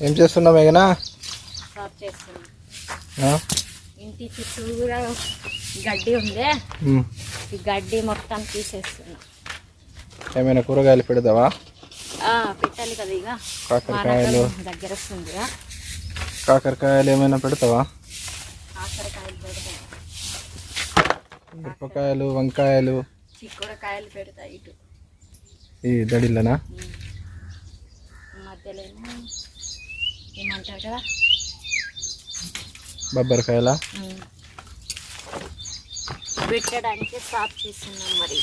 ఏం చేస్తున్నావు మేఘనా? ఇంటి చుట్టూరా గడ్డి ఉందే. ఈ గడ్డి మొత్తం తీసేస్తున్నాం. ఏమైనా కూరగాయలు పెడతావా? ఆ, పెట్టాలి కదా ఇక. కాకరకాయలు. దగ్గర. కాకరకాయలు ఏమైనా పెడతావా? కాకరకాయలు పెడతాయి మిరపకాయలు వంకాయలు. చిక్కుడుకాయలు పెడతాయి ఇటు. ఈ దడిల్లనా? ఉమ్. మధ్యలో ఏమంటారు కదా బొబ్బరికాయల. పెట్టడానికి సాఫ్ చేస్తున్నాం మరి.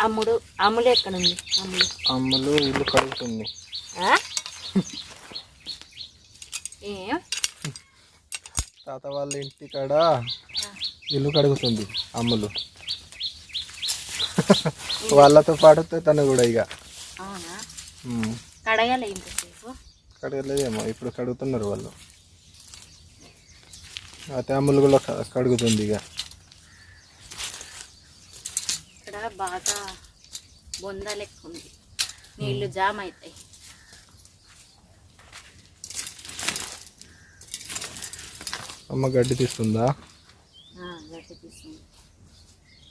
అమ్ముడు అమ్ములు ఎక్కడుంది అమ్ములు అమ్ములు ఇల్లు కడుగుతుంది ఆ? ఏం తాత వాళ్ళ ఇంటి కాడ ఇల్లు కడుగుతుంది అమ్ములు. వాళ్ళతో పాటు తను కూడా ఇక. కడగలేదేమో ఇప్పుడు కడుగుతున్నారు వాళ్ళు. అయితే అమ్ములు కూడా కడుగుతుంది ఇక. ఇక్కడ బాగా బొంద లెక్క ఉంది. నీళ్ళు జామ్ అవుతాయి అమ్మ గడ్డి తీస్తుందా?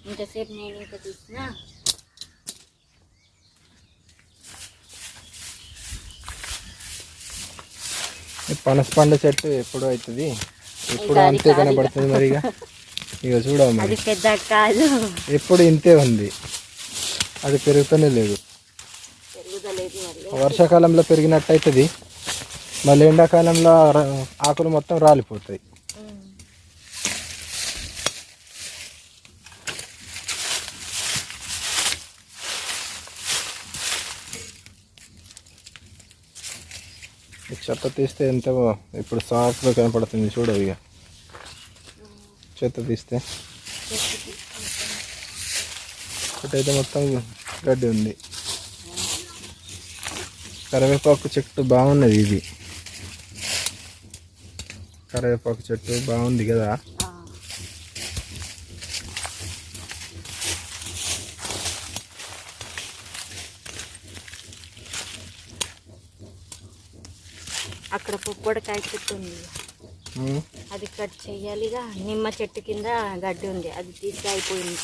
ఇంతసేపు నేను తీసిన? పనస పండు చెట్టు ఎప్పుడు అవుతుంది ఎప్పుడు అంతే. కనబడుతుంది మరి? ఇక అది పెద్ద కాదు. ఎప్పుడు ఇంతే ఉంది. అది పెరుగుతూనే లేదు. వర్షాకాలంలో పెరిగినట్టు అవుతుంది మళ్ళీ ఎండాకాలంలో ఆకులు మొత్తం రాలిపోతాయి. చెత్త తీస్తే ఎంత ఇప్పుడు సాఫ్ట్గా కనపడుతుంది చూడవు ఇక చెత్త తీస్తే. ఇటైతే మొత్తం గడ్డి ఉంది. కరివేపాకు చెట్టు బాగున్నది ఇది. కరివేపాకు చెట్టు బాగుంది కదా. ఆ. అక్కడ పుప్పొడికాయ చెట్టు ఉంది. అది కట్ చేయాలిగా నిమ్మ చెట్టు కింద గడ్డి ఉంది అది తీసి అయిపోయింది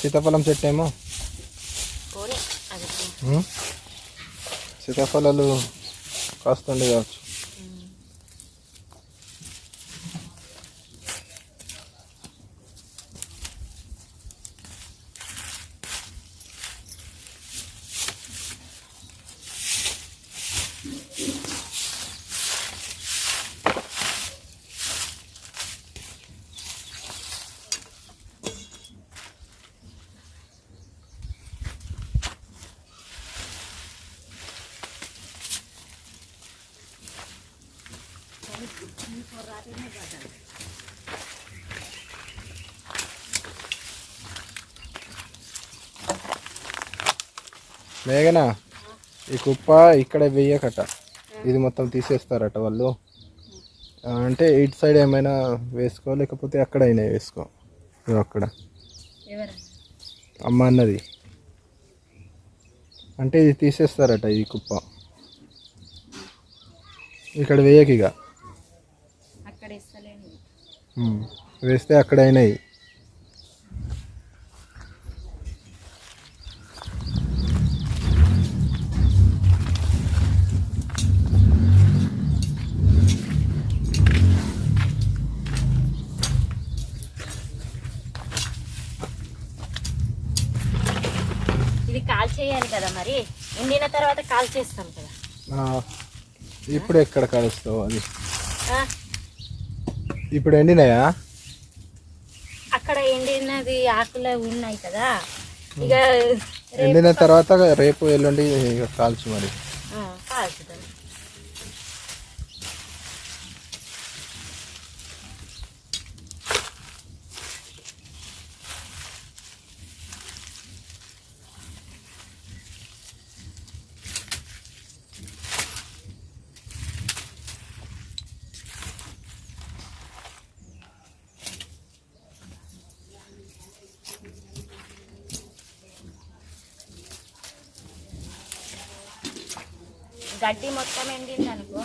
సీతాఫలం చెట్టు ఏమో. సీతాఫలాలు కాస్తుండే కావచ్చు. మేఘనా? ఈ కుప్ప ఇక్కడ వెయ్యకట ఇది మొత్తం తీసేస్తారట వాళ్ళు. అంటే ఇటు సైడ్ ఏమైనా వేసుకో లేకపోతే అక్కడ అయినా వేసుకో అక్కడ. అమ్మ అన్నది. అంటే ఇది తీసేస్తారట ఈ కుప్ప. ఇక్కడ వేయక వేస్తే అక్కడ అయినాయి. ఇది కదా మరి? తర్వాత కాల్ కదా. ఇప్పుడు ఎక్కడ కలుస్తావు అది? ఇప్పుడు ఎండినాయా? అక్కడ ఎండినది ఆకులు ఉన్నాయి కదా. ఇక ఎండిన తర్వాత రేపు ఎల్లుండి ఇక కాల్చు మరి. గడ్డి మొత్తం ఎండింది అనుకో.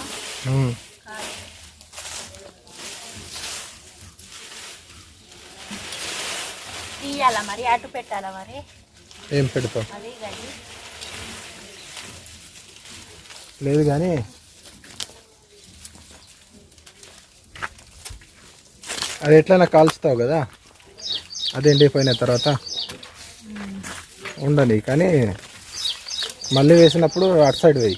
తీయాలా మరి? అటు పెట్టాలా మరి? ఏం పెడతావు? అది గడ్డి. లేదు కానీ అది ఎట్లైనా కాల్చుతావు కదా? అది ఎండిపోయిన తర్వాత ఉండని కానీ మళ్ళీ వేసినప్పుడు అటు సైడ్ వేయి.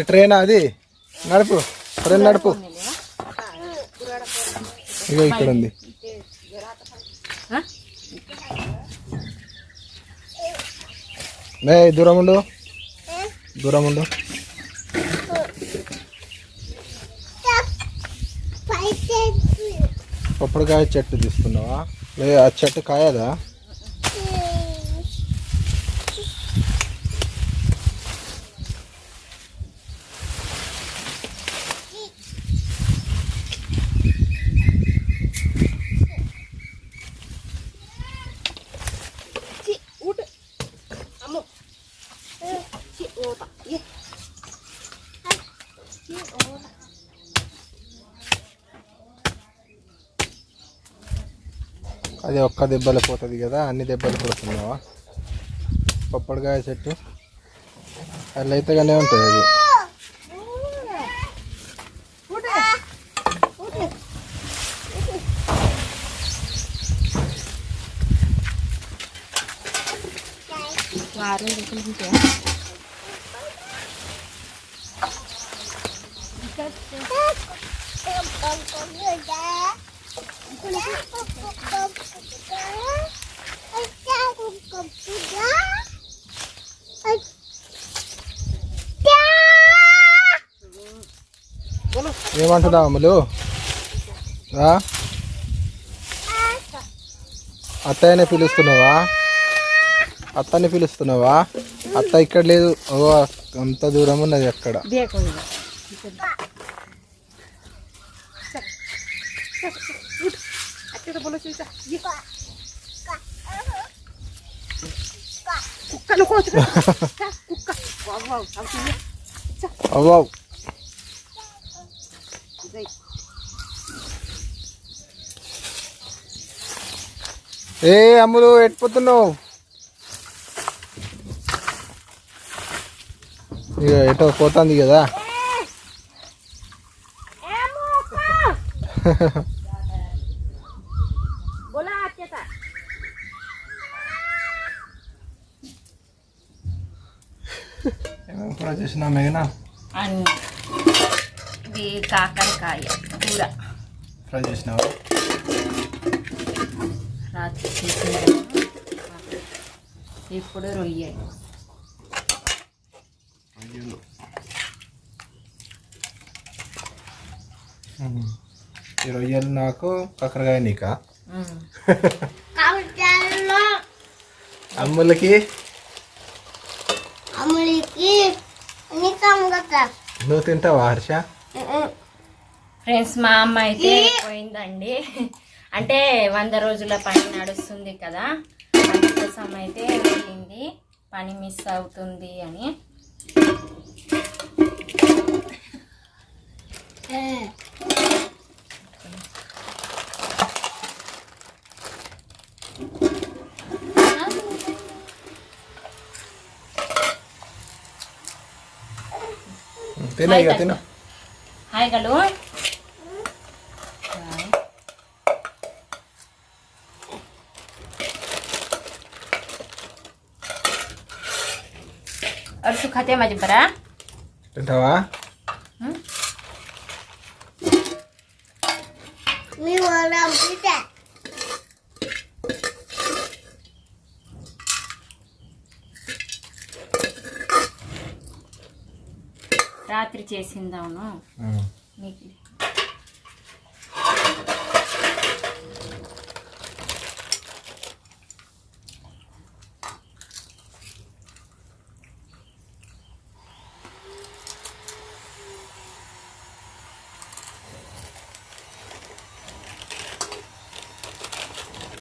నీ ట్రైన్ అది. నడుపు. ట్రైన్ నడుపు. ఇగో ఇక్కడ ఉంది. మే దూరం ఉండు. దూరం ఉండు. పప్పుడుకాయ చెట్టు తీసుకున్నావా? లే ఆ చెట్టు కాయదా? అది ఒక్క దెబ్బలు పోతుంది కదా అన్ని దెబ్బలు పోతున్నావా పప్పడికాయ చెట్టు. అట్లా అయితేగానే ఉంటుంది అది. వారం ఏమంటున్నావు అమ్ములు ఆ? అత్తయ్యనే పిలుస్తున్నావా? అత్తని పిలుస్తున్నావా? అత్త ఇక్కడ లేదు. ఓ అంత దూరం ఉన్నది అక్కడ. బుల్ల చూసా కుక్కలు ఏ అమ్ములు ఎట్టిపోతున్నావు ఇక ఎటో పోతుంది కదా చేసినా మేఘనా? అన్ని. ఇది కాకరకాయ కూర. ఫ్రై చేసినావా? రాత్రి చేసిన ఇప్పుడు రొయ్యలు. రొయ్యలు. ఈ రొయ్యలు నాకు కాకరకాయ నీకా? అమ్ములకి నువ్వు తింటావా హర్ష? ఫ్రెండ్స్ మా అమ్మ అయితే పోయిందండి. అంటే వంద రోజుల పని నడుస్తుంది కదా అందుకోసం అయితే వెళ్ళింది. పని మిస్ అవుతుంది అని. ತಿನ್ನ ಈಗ ತಿನ್ನ ಹಾಯ್ ಗಡು અરસુ ખાતે માં જ ભરા ઠંડવા చేసిందాను ఉమ్. నీకు